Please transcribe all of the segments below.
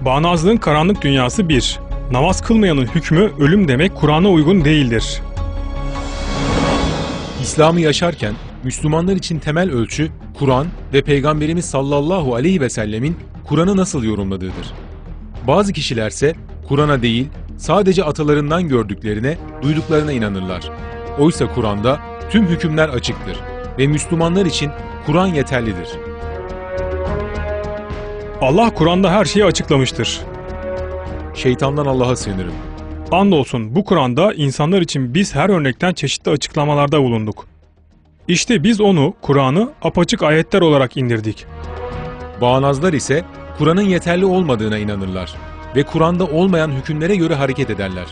Bağnazlığın karanlık dünyası 1. Namaz kılmayanın hükmü ölüm demek Kur'an'a uygun değildir. İslam'ı yaşarken Müslümanlar için temel ölçü Kur'an ve Peygamberimiz sallallahu aleyhi ve sellemin Kur'an'ı nasıl yorumladığıdır. Bazı kişilerse Kur'an'a değil sadece atalarından gördüklerine, duyduklarına inanırlar. Oysa Kur'an'da tüm hükümler açıktır ve Müslümanlar için Kur'an yeterlidir. Allah Kur'an'da her şeyi açıklamıştır. Şeytandan Allah'a sığınırım. Andolsun bu Kur'an'da insanlar için biz her örnekten çeşitli açıklamalarda bulunduk. İşte biz onu, Kur'an'ı apaçık ayetler olarak indirdik. Bağnazlar ise Kur'an'ın yeterli olmadığına inanırlar ve Kur'an'da olmayan hükümlere göre hareket ederler.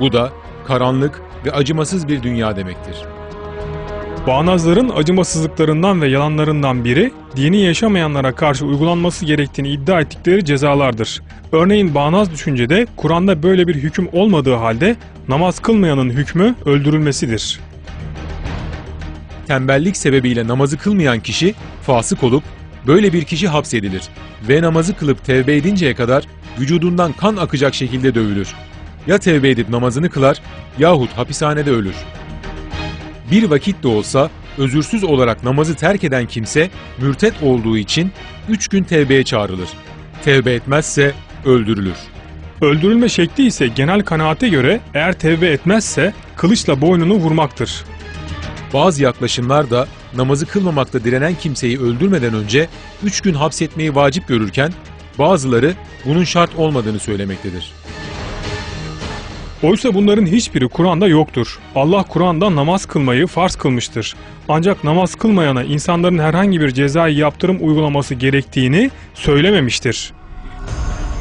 Bu da karanlık ve acımasız bir dünya demektir. Bağnazların acımasızlıklarından ve yalanlarından biri, dini yaşamayanlara karşı uygulanması gerektiğini iddia ettikleri cezalardır. Örneğin bağnaz düşüncede Kur'an'da böyle bir hüküm olmadığı halde namaz kılmayanın hükmü öldürülmesidir. Tembellik sebebiyle namazı kılmayan kişi fasık olup böyle bir kişi hapsedilir ve namazı kılıp tevbe edinceye kadar vücudundan kan akacak şekilde dövülür. Ya tevbe edip namazını kılar yahut hapishanede ölür. Bir vakit de olsa özürsüz olarak namazı terk eden kimse mürtet olduğu için üç gün tevbeye çağrılır. Tevbe etmezse öldürülür. Öldürülme şekli ise genel kanaate göre eğer tevbe etmezse kılıçla boynunu vurmaktır. Bazı yaklaşımlar da namazı kılmamakta direnen kimseyi öldürmeden önce 3 gün hapsetmeyi vacip görürken bazıları bunun şart olmadığını söylemektedir. Oysa bunların hiçbiri Kur'an'da yoktur. Allah Kur'an'da namaz kılmayı farz kılmıştır. Ancak namaz kılmayana insanların herhangi bir cezai yaptırım uygulaması gerektiğini söylememiştir.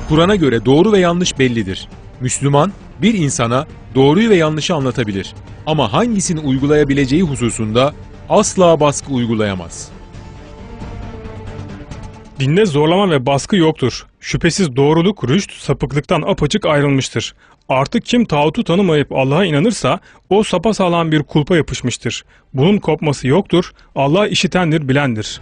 Kur'an'a göre doğru ve yanlış bellidir. Müslüman bir insana doğruyu ve yanlışı anlatabilir ama hangisini uygulayabileceği hususunda asla baskı uygulayamaz. Dinde zorlama ve baskı yoktur. Şüphesiz doğruluk, rüşt, sapıklıktan apaçık ayrılmıştır. Artık kim tağutu tanımayıp Allah'a inanırsa o sapasağlam bir kulpa yapışmıştır. Bunun kopması yoktur. Allah işitendir, bilendir.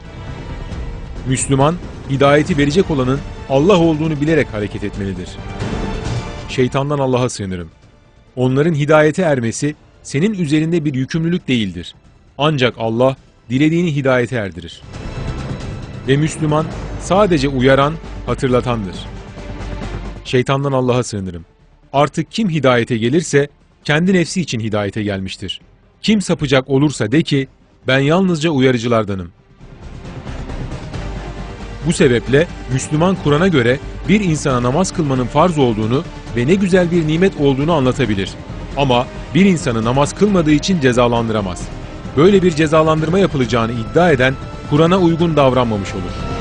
Müslüman, hidayeti verecek olanın Allah olduğunu bilerek hareket etmelidir. Şeytandan Allah'a sığınırım. Onların hidayete ermesi senin üzerinde bir yükümlülük değildir. Ancak Allah dilediğini hidayete erdirir. Ve Müslüman sadece uyaran, hatırlatandır. Şeytandan Allah'a sığınırım. Artık kim hidayete gelirse kendi nefsi için hidayete gelmiştir. Kim sapacak olursa de ki ben yalnızca uyarıcılardanım. Bu sebeple Müslüman Kur'an'a göre bir insana namaz kılmanın farz olduğunu ve ne güzel bir nimet olduğunu anlatabilir. Ama bir insanı namaz kılmadığı için cezalandıramaz. Böyle bir cezalandırma yapılacağını iddia eden Kur'an'a uygun davranmamış olur.